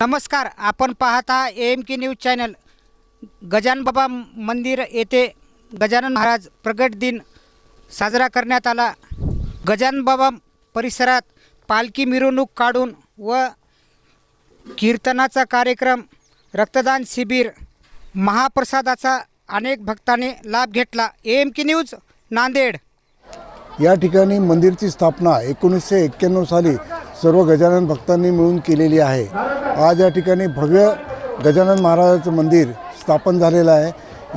नमस्कार आपण पाहत आहात A M K news channel. Gajanan Baba मंदिर येथे गजानन महाराज प्रगट दिन साजरा करण्यात आला. गजानन बाबा परिसरात पालखी मिरवणूक काढून व कीर्तनाचा कार्यक्रम रक्तदान शिबिर महाप्रसादाचा अनेक भक्तांनी लाभ घेतला. A M K news Nanded. या ठिकाणी मंदिरची स्थापना एकोणीसशे एक्क्याण्णव साली सर्व गजानन भक्तांनी मिळून केलेली आहे. आज या ठिकाणी भव्य गजानन महाराजाचं मंदिर स्थापन झालेलं आहे.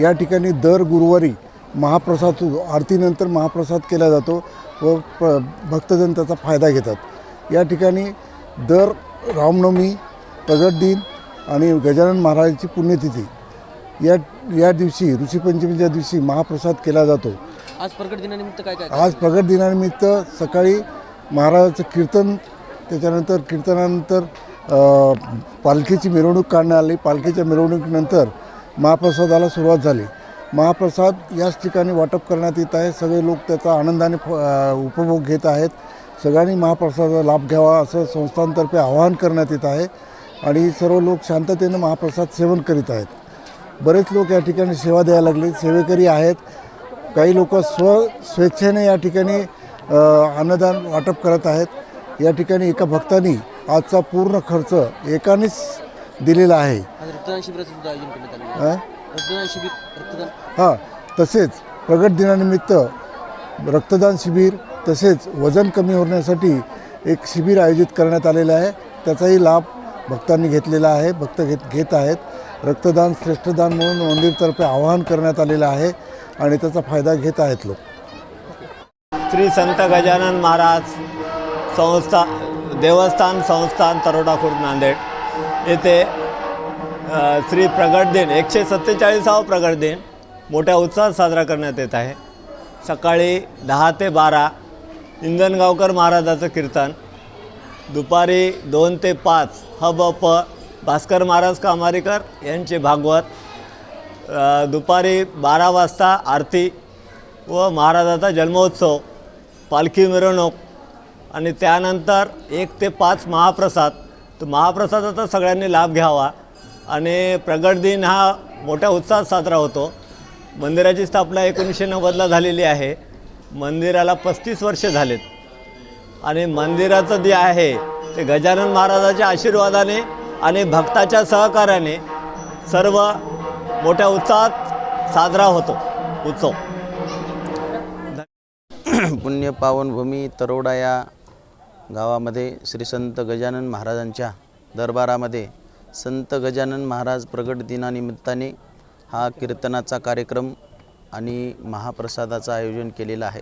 या ठिकाणी दर गुरुवारी महाप्रसाद आरतीनंतर महाप्रसाद केला जातो व प भक्तजन त्याचा फायदा घेतात. या ठिकाणी दर रामनवमी प्रगट दिन आणि गजानन महाराजांची पुण्यतिथी. या या दिवशी ऋषीपंचमीच्या दिवशी महाप्रसाद केला जातो. आज प्रकट दिनानिमित्त काय काय? आज प्रगट दिनानिमित्त सकाळी महाराजाचं कीर्तन त्याच्यानंतर कीर्तनानंतर पालखीची मिरवणूक काढण्यात आली. पालखीच्या मिरवणुकीनंतर महाप्रसादाला सुरुवात झाली. महाप्रसाद याच ठिकाणी वाटप करण्यात येत आहे. सगळे लोक त्याचा आनंदाने उपभोग घेत आहेत. सगळ्यांनी महाप्रसादाचा लाभ घ्यावा असं संस्थांतर्फे आवाहन करण्यात येत आहे आणि सर्व लोक शांततेनं महाप्रसाद सेवन करीत आहेत. बरेच लोक या ठिकाणी सेवा द्यायला लागले. सेवेकरी आहेत. काही लोक स्व स्वेच्छेने या ठिकाणी अन्नदान वाटप करत आहेत. या ठिकाणी एका भक्तानी आजचा पूर्ण खर्च एकानेच दिलेला आहे. आज रक्तदान शिबिराचं सुद्धा आयोजन करण्यात आलं अ? रक्तदान शिबिर रक्तदान. हां तसेच प्रगट दिनानिमित्त रक्तदान शिबिर तसेच वजन कमी होण्यासाठी एक शिबिर आयोजित करण्यात आलेलं आहे. त्याचाही लाभ भक्तांनी घेतलेला आहे भक्त घेत घेत आहेत. रक्तदान श्रेष्ठदान म्हणून मंदिरतर्फे आवाहन करण्यात आलेलं आहे आणि त्याचा फायदा घेत आहेत लोक. श्री संत गजानन महाराज संस्था देवस्थान संस्थान तरोडा खुर्द नांदेड. येथे श्री प्रगट दिन एकशे सत्तेचाळीसावा प्रगट दिन मोठ्या उत्साहात साजरा करण्यात येत आहे. सकाळी दहा ते बारा इंधनगावकर महाराजाचं कीर्तन दुपारी दोन ते पाच ह ब प भास्कर महाराज कामारीकर यांचे भागवत दुपारी बारा वाजता आरती व महाराजाचा जन्मोत्सव पालखी मिरवणूक आणि त्यानंतर एक ते पाच महाप्रसाद. तर महाप्रसादाचा सगळ्यांनी लाभ घ्यावा. आणि प्रगट दिन हा मोठ्या उत्साहात साजरा होतो. मंदिराची स्थापना एकोणीसशे नव्वदला झालेली आहे. मंदिराला पस्तीस वर्षे झालेत. आणि मंदिराचं जे आहे ते गजानन महाराजाच्या आशीर्वादाने आणि भक्ताच्या सहकार्याने सर्व मोठ्या उत्साहात साजरा होतो. उत्सव. पुण्य पावनभूमी तरोडा या गावामध्ये श्री संत गजानन महाराजांच्या दरबारामध्ये संत गजानन महाराज प्रगट दिनानिमित्ताने हा कीर्तनाचा कार्यक्रम आणि महाप्रसादाचं आयोजन केलेलं आहे.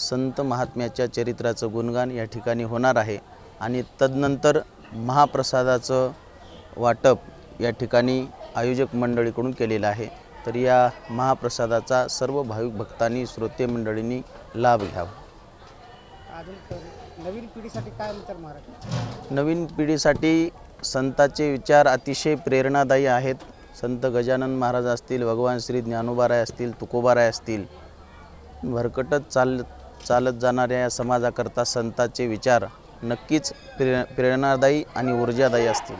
संत महात्म्याच्या चरित्राचं गुणगान या ठिकाणी होणार आहे आणि तदनंतर महाप्रसादाचं वाटप या ठिकाणी आयोजक मंडळीकडून केलेलं आहे. तर या महाप्रसादाचा सर्व भाविक भक्तांनी श्रोते मंडळींनी लाभ घ्यावा. अजून नवीन पिढीसाठी काय विचार महाराज? नवीन पिढीसाठी संतांचे विचार अतिशय प्रेरणादायी आहेत. संत गजानन महाराज असतील भगवान श्री ज्ञानोबाराय असतील तुकोबाराय असतील भरकटत चाल चालत जाणाऱ्या या समाजाकरता संतांचे विचार नक्कीच प्रे प्रेरणादायी आणि ऊर्जादायी असतील.